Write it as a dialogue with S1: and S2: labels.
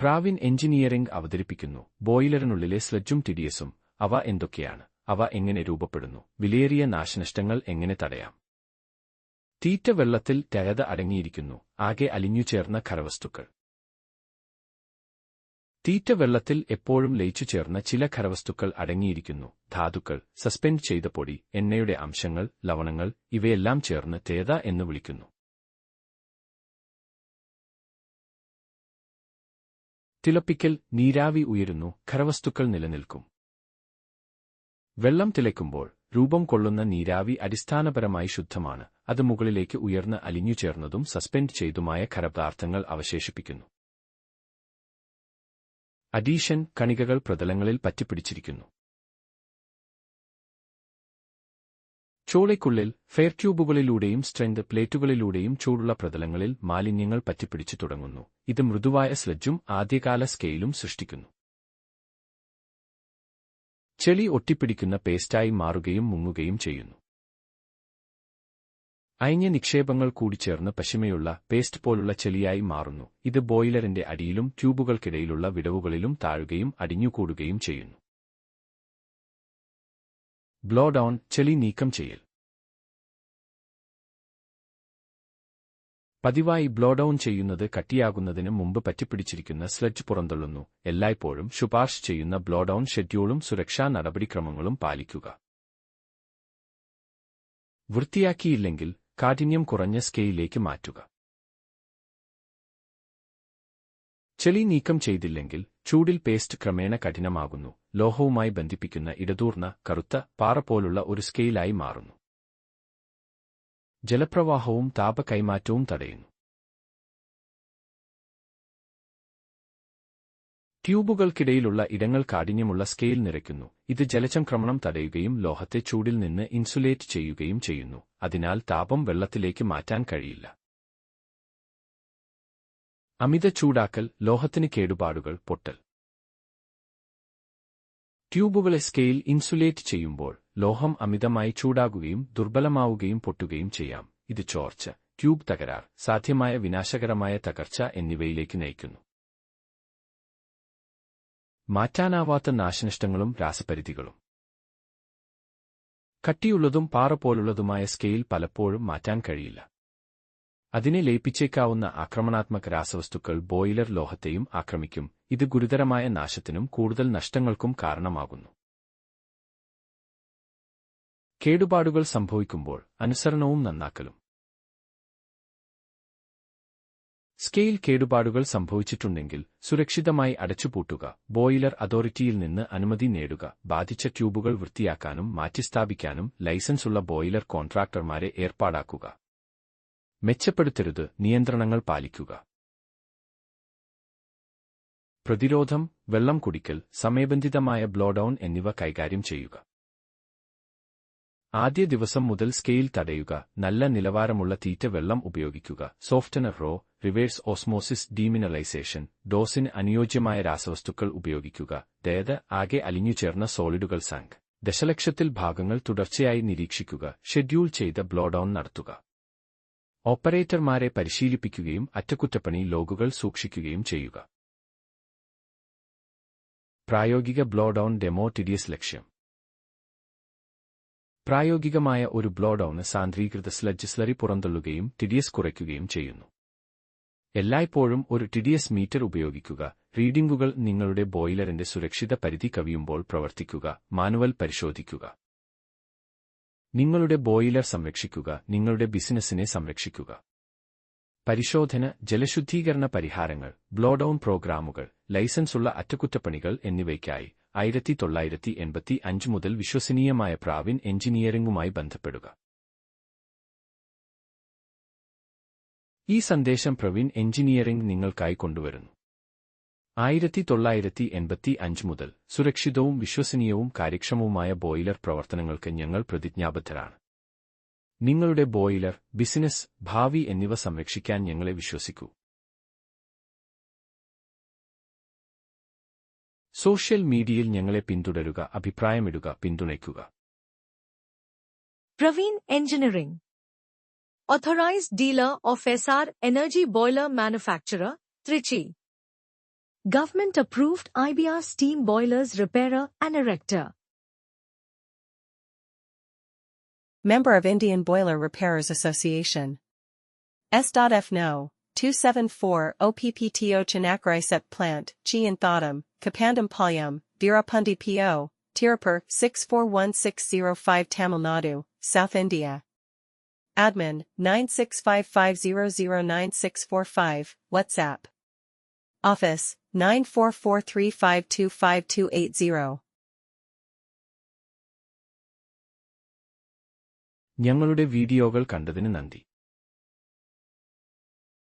S1: പ്രാവിൻ engineering അവതരിപ്പിക്കുന്നു. ബോയിലറിനുള്ളിലെ സ്ലഡ്ജും ടിഡിയസും അവ എന്തൊക്കെയാണ്? അവ എങ്ങനെ രൂപപ്പെടുന്നു? വിലയേറിയ നാശനഷ്ടങ്ങൾ എങ്ങനെ തടയാം? തീറ്റ വെള്ളത്തിൽ തഴത അടങ്ങിയിരിക്കുന്നു. ആകെ അലിഞ്ഞുചേർന്ന ഖരവസ്തുക്കൾ. തീറ്റ വെള്ളത്തിൽ എപ്പോഴും ലയിച്ചു ചേർന്ന ചില ഖരവസ്തുക്കൾ അടങ്ങിയിരിക്കുന്നു. ധാതുക്കൾ സസ്പെൻഡ് ചെയ്ത പൊടി എണ്ണയുടെ അംശങ്ങൾ ലവണങ്ങൾ ഇവയെല്ലാം ചേർന്ന് തേത എന്ന് വിളിക്കുന്നു. തിളപ്പിക്കൽ നീരാവി ഉയരുന്നു ഖരവസ്തുക്കൾ നിലനിൽക്കും. വെള്ളം തിളയ്ക്കുമ്പോൾ രൂപം കൊള്ളുന്ന നീരാവി അടിസ്ഥാനപരമായി ശുദ്ധമാണ് അത് മുകളിലേക്ക് ഉയർന്ന് അലിഞ്ഞുചേർന്നതും സസ്പെൻഡ് ചെയ്തുമായ ഖരപദാർത്ഥങ്ങൾ അവശേഷിപ്പിക്കുന്നു. അഡീഷൻ കണികകൾ പ്രതലങ്ങളിൽ പറ്റിപ്പിടിച്ചിരിക്കുന്നു. ചോളയ്ക്കുള്ളിൽ ഫെയർ ട്യൂബുകളിലൂടെയും സ്ട്രെങ്ത് പ്ലേറ്റുകളിലൂടെയും ചൂടുള്ള പ്രതലങ്ങളിൽ മാലിന്യങ്ങൾ പറ്റിപ്പിടിച്ചു തുടങ്ങുന്നു. ഇത് മൃദുവായ സ്ലജ്ജും ആദ്യകാല സ്കെയിലും സൃഷ്ടിക്കുന്നു. ചെളി ഒട്ടിപ്പിടിക്കുന്ന പേസ്റ്റായി മാറുകയും മുങ്ങുകയും ചെയ്യുന്നു. അയഞ്ഞ നിക്ഷേപങ്ങൾ കൂടിച്ചേർന്ന് പശിമയുള്ള പേസ്റ്റ് പോലുള്ള ചെളിയായി മാറുന്നു. ഇത് ബോയിലറിന്റെ അടിയിലും ട്യൂബുകൾക്കിടയിലുള്ള വിടവുകളിലും താഴുകയും അടിഞ്ഞുകൂടുകയും ചെയ്യുന്നു. ബ്ലോ ഡൗൺ ചെളി നീക്കം ചെയ്യൽ. പതിവായി ബ്ലോ ഡൗൺ ചെയ്യുന്നത് കട്ടിയാകുന്നതിന് മുമ്പ് പറ്റിപ്പിടിച്ചിരിക്കുന്ന സ്ലഡ്ജ് പുറന്തള്ളുന്നു. എല്ലായ്പ്പോഴും ശുപാർശ ചെയ്യുന്ന ബ്ലോ ഡൗൺ ഷെഡ്യൂളും സുരക്ഷാ നടപടിക്രമങ്ങളും പാലിക്കുക. വൃത്തിയാക്കിയില്ലെങ്കിൽ കാഠിന്യം കുറഞ്ഞ സ്കെയിലേക്ക് മാറ്റുക. ചെളി നീക്കം ചെയ്തില്ലെങ്കിൽ ചൂടിൽ പേസ്റ്റ് ക്രമേണ കഠിനമാകുന്നു. ലോഹവുമായി ബന്ധിപ്പിക്കുന്ന ഇടതൂർന്ന കറുത്ത പാറ പോലുള്ള ഒരു സ്കെയിലായി മാറുന്നു. ജലപ്രവാഹവും താപ കൈമാറ്റവും തടയുന്നു. ട്യൂബുകൾക്കിടയിലുള്ള ഇടങ്ങൾ കാഠിന്യമുള്ള സ്കെയിൽ നിറയ്ക്കുന്നു. ഇത് ജലചംക്രമണം തടയുകയും ലോഹത്തെ ചൂടിൽ നിന്ന് ഇൻസുലേറ്റ് ചെയ്യുകയും ചെയ്യുന്നു. അതിനാൽ താപം വെള്ളത്തിലേക്ക് മാറ്റാൻ കഴിയില്ല. അമിത ചൂടാക്കൽ ലോഹത്തിന് കേടുപാടുകൾ പൊട്ടൽ. ട്യൂബുകളെ സ്കെയിൽ ഇൻസുലേറ്റ് ചെയ്യുമ്പോൾ ലോഹം അമിതമായി ചൂടാകുകയും ദുർബലമാവുകയും പൊട്ടുകയും ചെയ്യാം. ഇത് ചോർച്ച ട്യൂബ് തകരാർ സാധ്യമായ വിനാശകരമായ തകർച്ച എന്നിവയിലേക്ക് നയിക്കുന്നു. മാറ്റാനാവാത്ത നാശനഷ്ടങ്ങളും രാസപരിധികളും. കട്ടിയുള്ളതും പാറ പോലുള്ളതുമായ സ്കെയിൽ പലപ്പോഴും മാറ്റാൻ കഴിയില്ല. അതിനെ ലയിപ്പിച്ചേക്കാവുന്ന ആക്രമണാത്മക രാസവസ്തുക്കൾ ബോയിലർ ലോഹത്തെയും ആക്രമിക്കും. ഇത് ഗുരുതരമായ നാശത്തിനും കൂടുതൽ നഷ്ടങ്ങൾക്കും കാരണമാകുന്നു. കേടുപാടുകൾ സംഭവിക്കുമ്പോൾ അനുസരണവും നന്നാക്കലും. സ്കെയിൽ കേടുപാടുകൾ സംഭവിച്ചിട്ടുണ്ടെങ്കിൽ സുരക്ഷിതമായി അടച്ചുപൂട്ടുക. ബോയിലർ അതോറിറ്റിയിൽ നിന്ന് അനുമതി നേടുക. ബാധിച്ച ട്യൂബുകൾ വൃത്തിയാക്കാനും മാറ്റിസ്ഥാപിക്കാനും ലൈസൻസുള്ള ബോയിലർ കോൺട്രാക്ടർമാരെ ഏർപ്പാടാക്കുക. മെച്ചപ്പെടുത്തരുത് നിയന്ത്രണങ്ങൾ പാലിക്കുക. പ്രതിരോധം വെള്ളം കുടിക്കൽ സമയബന്ധിതമായ ബ്ലോഡൌൺ എന്നിവ കൈകാര്യം ചെയ്യുക. ആദ്യ ദിവസം മുതൽ സ്കെയിൽ തടയുക നല്ല നിലവാരമുള്ള തീറ്റ വെള്ളം ഉപയോഗിക്കുക. Softener RO reverse osmosis demineralisation ഡോസിന് അനുയോജ്യമായ രാസവസ്തുക്കൾ ഉപയോഗിക്കുക. ദയത് ആകെ അലിഞ്ഞുചേർന്ന സോളിഡുകൾ സാങ്ക്. ദശലക്ഷത്തിൽ ഭാഗങ്ങൾ തുടർച്ചയായി നിരീക്ഷിക്കുക. ഷെഡ്യൂൾ ചെയ്ത ബ്ലോഡൌൺ നടത്തുക. ഓപ്പറേറ്റർമാരെ പരിശീലിപ്പിക്കുകയും അറ്റകുറ്റപ്പണി ലോഗുകൾ സൂക്ഷിക്കുകയും ചെയ്യുക. പ്രായോഗിക ബ്ലോഡൌൺ ഡെമോ ടിഡിയസ് ലക്ഷ്യം. പ്രായോഗികമായ ഒരു ബ്ലോഡൌണ് സാന്ദ്രീകൃത സ്ലഡ്ജ് സ്ലറി പുറന്തള്ളുകയും ടിഡിയസ് കുറയ്ക്കുകയും ചെയ്യുന്നു. എല്ലായ്പ്പോഴും ഒരു ടിഡിയസ് മീറ്റർ ഉപയോഗിക്കുക റീഡിംഗുകൾ നിങ്ങളുടെ ബോയിലറിന്റെ സുരക്ഷിത പരിധി കവിയുമ്പോൾ പ്രവർത്തിക്കുക മാനുവൽ പരിശോധിക്കുക. നിങ്ങളുടെ ബോയിലർ സംരക്ഷിക്കുക നിങ്ങളുടെ ബിസിനസ്സിനെ സംരക്ഷിക്കുക. പരിശോധന ജലശുദ്ധീകരണ പരിഹാരങ്ങൾ ബ്ലോഡൌൺ പ്രോഗ്രാമുകൾ ലൈസൻസുള്ള അറ്റകുറ്റപ്പണികൾ എന്നിവയ്ക്കായി ആയിരത്തി തൊള്ളായിരത്തി എൺപത്തി അഞ്ച് മുതൽ വിശ്വസനീയമായ പ്രാവിൻ എഞ്ചിനീയറിംഗുമായി ബന്ധപ്പെടുക. ഈ സന്ദേശം പ്രവീൺ എഞ്ചിനീയറിംഗ് നിങ്ങൾക്കായി കൊണ്ടുവരുന്നു. ആയിരത്തി തൊള്ളായിരത്തി എൺപത്തി അഞ്ച് മുതൽ സുരക്ഷിതവും വിശ്വസനീയവും കാര്യക്ഷമവുമായ ബോയിലർ പ്രവർത്തനങ്ങൾക്ക് ഞങ്ങൾ പ്രതിജ്ഞാബദ്ധരാണ്. നിങ്ങളുടെ ബോയിലർ ബിസിനസ് ഭാവി എന്നിവ സംരക്ഷിക്കാൻ ഞങ്ങളെ വിശ്വസിക്കൂ. സോഷ്യൽ മീഡിയയിൽ ഞങ്ങളെ പിന്തുടരുക അഭിപ്രായമിടുക പിന്തുണയ്ക്കുക.
S2: Praveen engineering authorised dealer of SR energy boiler manufacturer Trichy. Government approved IBR steam boilers repairer and erector.
S3: Member of Indian Boiler Repairers Association. S.F. No. 274 OPPTO Chanakrai Set Plant, Chi Thodam, Kapandam Palyam, Virapundi P.O., Tirupur 641605 Tamil Nadu, South India. Admin 9655009645, WhatsApp. Office 9443525280.
S1: ഞങ്ങളുടെ വീഡിയോകൾ കണ്ടതിന് നന്ദി